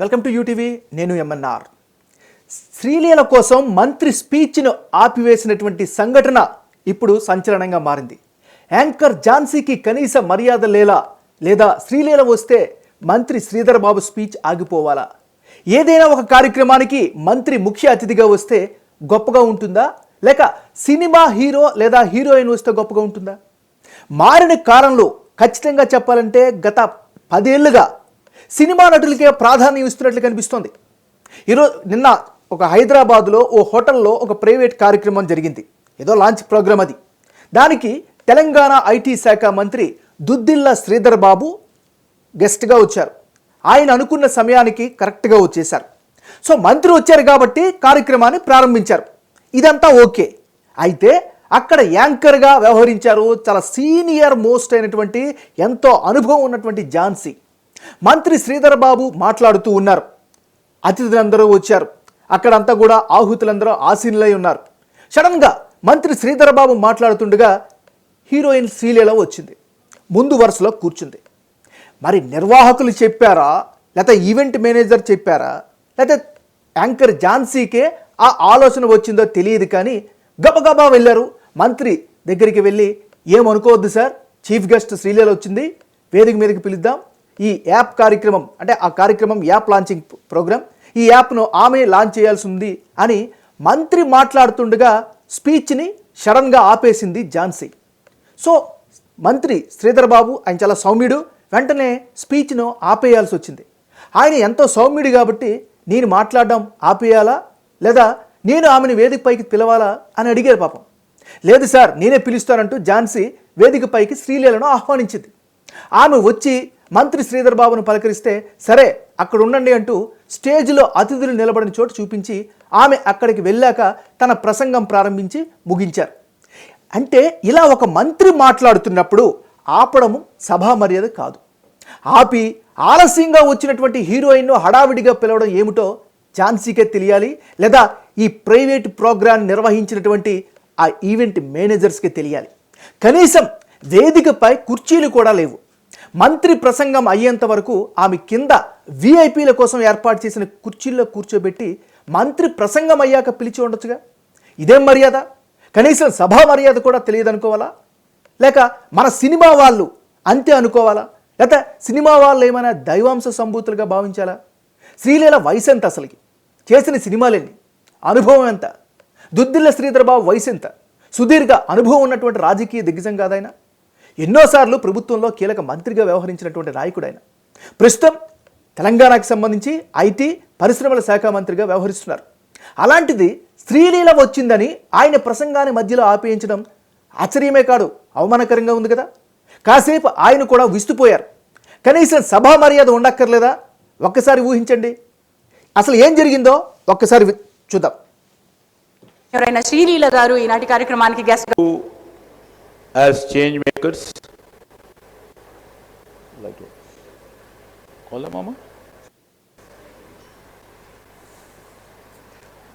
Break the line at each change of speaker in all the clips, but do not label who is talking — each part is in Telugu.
వెల్కమ్ టు యూటీవీ నేను ఎంఎన్ఆర్ శ్రీలీల కోసం మంత్రి స్పీచ్ను ఆపివేసినటువంటి సంఘటన ఇప్పుడు సంచలనంగా మారింది. యాంకర్ ఝాన్సీకి కనీస మర్యాద లేలా లేదా శ్రీలీల వస్తే మంత్రి శ్రీధర్ బాబు స్పీచ్ ఆగిపోవాలా? ఏదైనా ఒక కార్యక్రమానికి మంత్రి ముఖ్య అతిథిగా వస్తే గొప్పగా ఉంటుందా? లేక సినిమా హీరో లేదా హీరోయిన్ వస్తే గొప్పగా ఉంటుందా? మారిన కారణంలో ఖచ్చితంగా చెప్పాలంటే గత పదేళ్ళుగా సినిమా నటులకే ప్రాధాన్యం ఇస్తున్నట్లు కనిపిస్తోంది. ఈరోజు నిన్న ఒక హైదరాబాద్లో ఓ హోటల్లో ఒక ప్రైవేట్ కార్యక్రమం జరిగింది. ఏదో లాంచ్ ప్రోగ్రామ్ అది. దానికి తెలంగాణ ఐటీ శాఖ మంత్రి దుద్దిల్ల శ్రీధర్ బాబు గెస్ట్గా వచ్చారు. ఆయన అనుకున్న సమయానికి కరెక్ట్గా వచ్చేశారు. సో మంత్రి వచ్చారు కాబట్టి కార్యక్రమాన్ని ప్రారంభించారు. ఇదంతా ఓకే. అయితే అక్కడ యాంకర్గా వ్యవహరించారు చాలా సీనియర్ మోస్ట్ అయినటువంటి ఎంతో అనుభవం ఉన్నటువంటి ఝాన్సీ. మంత్రి శ్రీధర్ బాబు మాట్లాడుతూ ఉన్నారు. అతిథులందరూ వచ్చారు. అక్కడంతా కూడా ఆహుతులందరూ ఆసీనులై ఉన్నారు. సడన్గా మంత్రి శ్రీధర్ బాబు మాట్లాడుతుండగా హీరోయిన్ శ్రీలీల వచ్చింది. ముందు వరుసలో కూర్చుంది. మరి నిర్వాహకులు చెప్పారా? లేకపోతే ఈవెంట్ మేనేజర్ చెప్పారా? లేకపోతే యాంకర్ ఝాన్సీకే ఆ ఆలోచన వచ్చిందో తెలియదు కానీ గబగబా వెళ్ళారు. మంత్రి దగ్గరికి వెళ్ళి ఏమనుకోవద్దు సార్ చీఫ్ గెస్ట్ శ్రీలీల వచ్చింది. వేదిక మీదకి పిలుద్దాం. ఈ యాప్ కార్యక్రమం అంటే ఆ కార్యక్రమం యాప్ లాంచింగ్ ప్రోగ్రామ్ ఈ యాప్ను ఆమె లాంచ్ చేయాల్సి ఉంది అని మంత్రి మాట్లాడుతుండగా స్పీచ్ని సడన్గా ఆపేసింది ఝాన్సీ. సో మంత్రి శ్రీధర్ బాబు ఆయన చాలా సౌమ్యుడు వెంటనే స్పీచ్ను ఆపేయాల్సి వచ్చింది. ఆయన ఎంతో సౌమ్యుడు కాబట్టి నేను మాట్లాడడం ఆపేయాలా? లేదా నేను ఆమెను వేదిక పైకి పిలవాలా? అని అడిగారు పాపం. లేదు సార్ నేనే పిలుస్తానంటూ ఝాన్సీ వేదిక పైకి శ్రీలీలను ఆహ్వానించింది. ఆమె వచ్చి మంత్రి శ్రీధర్ బాబును పలకరిస్తే సరే అక్కడ ఉండండి అంటూ స్టేజ్లో అతిథులు నిలబడిన చోటు చూపించి ఆమె అక్కడికి వెళ్ళాక తన ప్రసంగం ప్రారంభించి ముగించారు. అంటే ఇలా ఒక మంత్రి మాట్లాడుతున్నప్పుడు ఆపడము సభా మర్యాద కాదు. ఆపి ఆలస్యంగా వచ్చినటువంటి హీరోయిన్ను హడావిడిగా పిలవడం ఏమిటో ఝాన్సీకే తెలియాలి లేదా ఈ ప్రైవేట్ ప్రోగ్రాం నిర్వహించినటువంటి ఆ ఈవెంట్ మేనేజర్స్కి తెలియాలి. కనీసం వేదికపై కుర్చీలు కూడా లేవు. మంత్రి ప్రసంగం అయ్యేంత వరకు ఆమె కింద విఐపీల కోసం ఏర్పాటు చేసిన కుర్చీల్లో కూర్చోబెట్టి మంత్రి ప్రసంగం అయ్యాక పిలిచి ఉండొచ్చుగా? ఇదేం మర్యాద? కనీసం సభా మర్యాద కూడా తెలియదు అనుకోవాలా లేక మన సినిమా వాళ్ళు అంతే అనుకోవాలా? లేక సినిమా వాళ్ళు ఏమైనా దైవాంశ సంభూతులుగా భావించాలా? శ్రీలీల వయసు ఎంత అసలుకి? చేసిన సినిమాలేని అనుభవం ఎంత? దుద్దిల్ల శ్రీధర్ బాబు వయసు ఎంత? సుదీర్ఘ అనుభవం ఉన్నటువంటి రాజకీయ దిగ్గజం కాదైనా? ఎన్నోసార్లు ప్రభుత్వంలో కీలక మంత్రిగా వ్యవహరించినటువంటి నాయకుడు ఆయన. ప్రస్తుతం తెలంగాణకు సంబంధించి ఐటీ పరిశ్రమల శాఖ మంత్రిగా వ్యవహరిస్తున్నారు. అలాంటిది శ్రీలీల వచ్చిందని ఆయన ప్రసంగాన్ని మధ్యలో ఆపేయించడం ఆశ్చర్యమే కాదు అవమానకరంగా ఉంది కదా. కాసేపు ఆయన కూడా విస్తుపోయారు. కనీసం సభా మర్యాద ఉండక్కర్లేదా? ఒక్కసారి ఊహించండి. అసలు ఏం జరిగిందో ఒక్కసారి చూద్దాం.
ఎవరైనా శ్రీలీల గారు ఈనాటి కార్యక్రమానికి guest
as change makers. Like it. call them mama?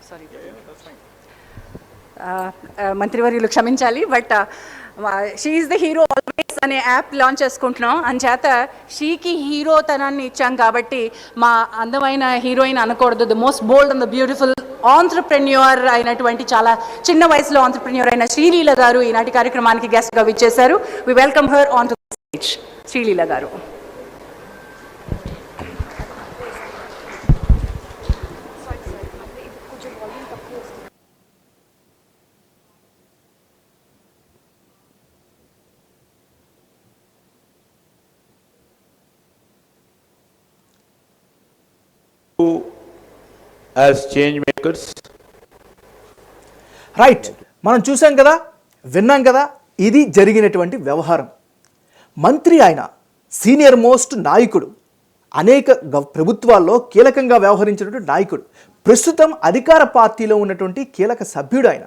Sorry మంత్రివర్యులు క్షమించాలి but she the hero always అనే యాప్ లాంచ్ చేసుకుంటున్నాం. అంచేత షీకి హీరోతనాన్ని ఇచ్చాం కాబట్టి మా అందమైన హీరోయిన్ అనకూడదు. The most bold and the beautiful entrepreneur అయినటువంటి చాలా చిన్న వయసులో ఆంటర్ప్రెన్యూర్ అయిన శ్రీలీల గారు ఈనాటి కార్యక్రమానికి గెస్ట్గా విచ్చేశారు. We welcome her on to stage Sreeleela garu.
As change makers
right మనం చూసాం కదా విన్నాం కదా ఇది జరిగినటువంటి వ్యవహారం. మంత్రి ఆయన సీనియర్ మోస్ట్ నాయకుడు అనేక ప్రభుత్వాల్లో కీలకంగా వ్యవహరించినటువంటి నాయకుడు ప్రస్తుతం అధికార పార్టీలో ఉన్నటువంటి కీలక సభ్యుడు ఆయన.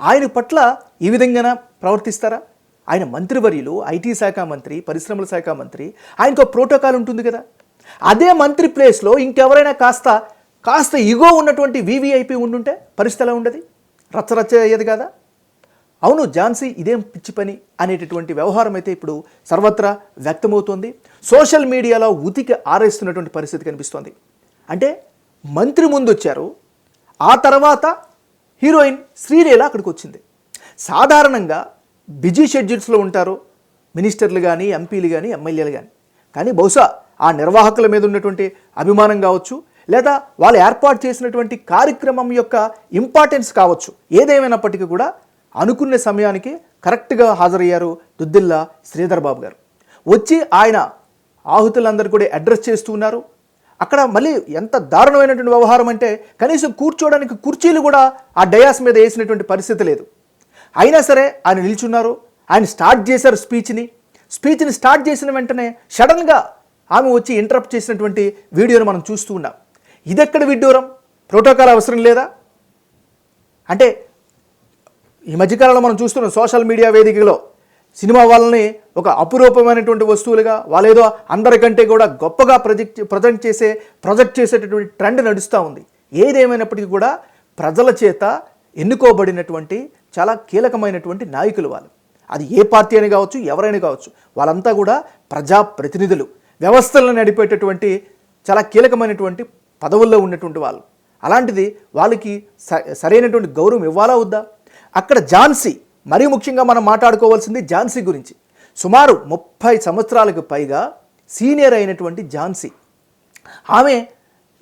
ఆయన పట్ల ఈ విధంగా ప్రవర్తిస్తారా? ఆయన మంత్రివర్యులు ఐటీ శాఖ మంత్రి పరిశ్రమల శాఖ మంత్రి ఆయనకు ప్రోటోకాల్ ఉంటుంది కదా. అదే మంత్రి ప్లేస్లో ఇంకెవరైనా కాస్త కాస్త ఇగో ఉన్నటువంటి వీవీఐపీ ఉండుంటే పరిస్థితి ఎలా ఉండదు? రచ్చరచ్చ అయ్యేది కదా? అవును ఝాన్సీ ఇదేం పిచ్చి పని అనేటటువంటి వ్యవహారం అయితే ఇప్పుడు సర్వత్రా వ్యక్తమవుతోంది. సోషల్ మీడియాలో ఉతికి ఆరేస్తున్నటువంటి పరిస్థితి కనిపిస్తోంది. అంటే మంత్రి ముందు వచ్చారు ఆ తర్వాత హీరోయిన్ శ్రీలీల అక్కడికి వచ్చింది సాధారణంగా బిజీ షెడ్యూల్స్లో ఉంటారు మినిస్టర్లు కానీ ఎంపీలు కానీ ఎమ్మెల్యేలు కానీ కానీ బహుశా ఆ నిర్వాహకుల మీద ఉన్నటువంటి అభిమానం కావచ్చు లేదా వాళ్ళు ఏర్పాటు చేసినటువంటి కార్యక్రమం యొక్క ఇంపార్టెన్స్ కావచ్చు. ఏదేమైనప్పటికీ కూడా అనుకున్న సమయానికి కరెక్ట్గా హాజరయ్యారు దుద్దిల్లా శ్రీధర్ బాబు గారు. వచ్చి ఆయన ఆహుతులందరూ కూడా అడ్రస్ చేస్తూ ఉన్నారు. అక్కడ మళ్ళీ ఎంత దారుణమైనటువంటి వ్యవహారం అంటే కనీసం కూర్చోవడానికి కుర్చీలు కూడా ఆ డయాస్ మీద వేసినటువంటి పరిస్థితి లేదు. అయినా సరే ఆయన నిల్చున్నారు. ఆయన స్టార్ట్ చేశారు స్పీచ్ని. స్పీచ్ని స్టార్ట్ చేసిన వెంటనే సడన్గా ఆమె వచ్చి ఇంటరప్ట్ చేసినటువంటి వీడియోని మనం చూస్తూ ఉన్నాం. ఇదెక్కడ విడ్డూరం? ప్రోటోకాల్ అవసరం లేదా? అంటే ఈ మధ్యకాలంలో మనం చూస్తున్నాం సోషల్ మీడియా వేదికలో సినిమా వాళ్ళని ఒక అపురూపమైనటువంటి వస్తువులుగా వాళ్ళేదో అందరికంటే కూడా గొప్పగా ప్రజెక్ట్ ప్రజెంట్ చేసే ప్రొజెక్ట్ చేసేటటువంటి ట్రెండ్ నడుస్తూ ఉంది. ఏదేమైనప్పటికీ కూడా ప్రజల చేత ఎన్నుకోబడినటువంటి చాలా కీలకమైనటువంటి నాయకులు వాళ్ళు. అది ఏ పార్టీ అని కావచ్చు ఎవరైనా కావచ్చు వాళ్ళంతా కూడా ప్రజా ప్రతినిధులు వ్యవస్థలను నడిపేటటువంటి చాలా కీలకమైనటువంటి పదవుల్లో ఉన్నటువంటి వాళ్ళు. అలాంటిది వాళ్ళకి స- సరైనటువంటి గౌరవం ఇవ్వాలా వద్దా? అక్కడ ఝాన్సీ మరీ ముఖ్యంగా మనం మాట్లాడుకోవాల్సింది ఝాన్సీ గురించి. సుమారు ముప్పై సంవత్సరాలకు పైగా సీనియర్ అయినటువంటి ఝాన్సీ. ఆమె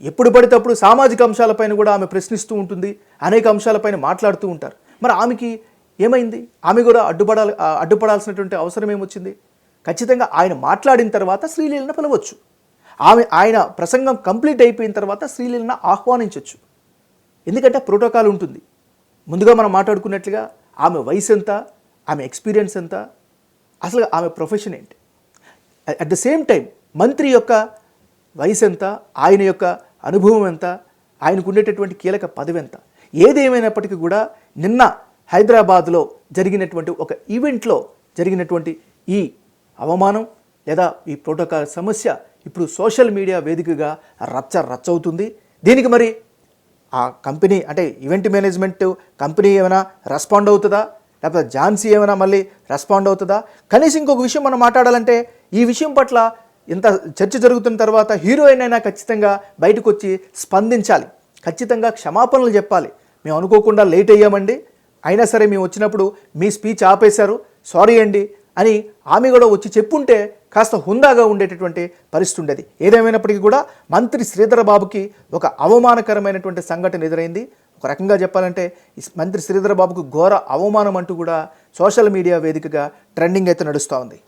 ఎప్పుడు పడితే అప్పుడు సామాజిక అంశాలపైన కూడా ఆమె ప్రశ్నిస్తూ ఉంటుంది అనేక అంశాలపైన మాట్లాడుతూ ఉంటారు. మరి ఆమెకి ఏమైంది? ఆమె కూడా అడ్డుపడాలి అడ్డుపడాల్సినటువంటి అవసరం ఏమొచ్చింది? ఖచ్చితంగా ఆయన మాట్లాడిన తర్వాత శ్రీలీలను పిలవచ్చు. ఆమె ఆయన ప్రసంగం కంప్లీట్ అయిపోయిన తర్వాత శ్రీలీలను ఆహ్వానించవచ్చు ఎందుకంటే ప్రోటోకాల్ ఉంటుంది. ముందుగా మనం మాట్లాడుకున్నట్లుగా ఆమె వయసు ఎంత ఆమె ఎక్స్పీరియన్స్ ఎంత అసలు ఆమె ప్రొఫెషన్ ఏంటి? అట్ ద సేమ్ టైం మంత్రి యొక్క వయసు ఎంత ఆయన యొక్క అనుభవం ఎంత ఆయనకు ఉండేటటువంటి కీలక పదవి ఎంత ఏదేమైనప్పటికీ కూడా నిన్న హైదరాబాద్లో జరిగినటువంటి ఒక ఈవెంట్లో జరిగినటువంటి ఈ అవమానం లేదా ఈ ప్రోటోకాల్ సమస్య ఇప్పుడు సోషల్ మీడియా వేదికగా రచ్చ రచ్చవుతుంది. దీనికి మరి ఆ కంపెనీ అంటే ఈవెంట్ మేనేజ్మెంట్ కంపెనీ ఏమైనా రెస్పాండ్ అవుతుందా? లేకపోతే ఝాన్సీ ఏమైనా మళ్ళీ రెస్పాండ్ అవుతుందా? కనీసం ఇంకొక విషయం మనం మాట్లాడాలంటే ఈ విషయం పట్ల ఇంత చర్చ జరుగుతున్న తర్వాత హీరోయిన్ అయినా ఖచ్చితంగా బయటకు వచ్చి స్పందించాలి. ఖచ్చితంగా క్షమాపణలు చెప్పాలి. మేము అనుకోకుండా లేట్ అయ్యామండి. అయినా సరే మేము వచ్చినప్పుడు మీ స్పీచ్ ఆపేశారు. సారీ అండి. అని ఆమె కూడా వచ్చి చెప్పుంటే కాస్త హుందాగా ఉండేటటువంటి పరిస్థితి ఉండేది. ఏదేమైనప్పటికీ కూడా మంత్రి శ్రీధరబాబుకి ఒక అవమానకరమైనటువంటి సంఘటన ఎదురైంది. ఒక రకంగా చెప్పాలంటే మంత్రి శ్రీధరబాబుకు ఘోర అవమానం అంటూ కూడా సోషల్ మీడియా వేదికగా ట్రెండింగ్ అయితే నడుస్తూ ఉంది.